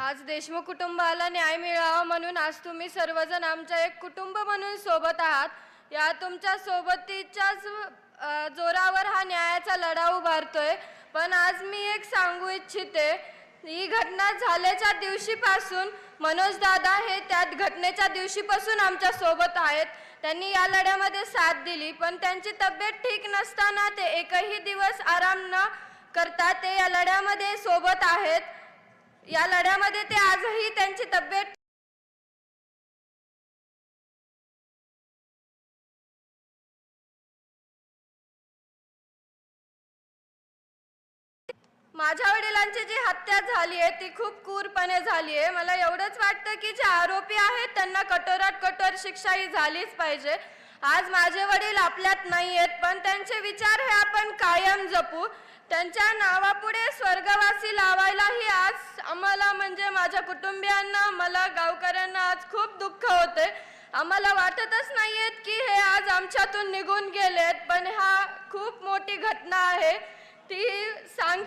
आज देशमुख कुटुंबाला न्याय मिळावा म्हणून आज तुम्ही सर्वजण आमच्या एक कुटुंब म्हणून सोबत आहात. या तुमच्या सोबतीच्याच जोरावर हा न्यायाचा लढा उभारतोय. पण आज मी एक सांगू इच्छिते ही घटना झाल्याच्या दिवशीपासून मनोज दादा हे त्यात घटनेच्या दिवशीपासून आमच्यासोबत आहेत. त्यांनी या लढ्यामध्ये साथ दिली पण त्यांची तब्येत ठीक नसताना ते एकही दिवस आराम न करता ते या लढ्यामध्ये सोबत आहेत. या लढ्यामध्ये ते आजही त्यांची तब्येत माझ्या वडिलांची जी हत्या झाली आहे ती खूप क्रूरपणे झाली आहे. मला एवढंच वाटतं की जे आरोपी आहेत त्यांना कठोरात कठोर शिक्षा ही झालीच पाहिजे. आज माझे वडील आपल्यात नाही आहेत पण त्यांचे विचार हे आपण कायम जपू. त्यांच्या नावापुढे स्वर्गवासी लावायला आम्हाला म्हणजे माझ्या कुटुंबियांना मला गावकऱ्यांना आज खूप दुःख होते आम्हाला वाटतच नाहीयेत की हे आज आमच्यातून निघून गेलेत पण हा खूप मोठी घटना आहे. ती सांग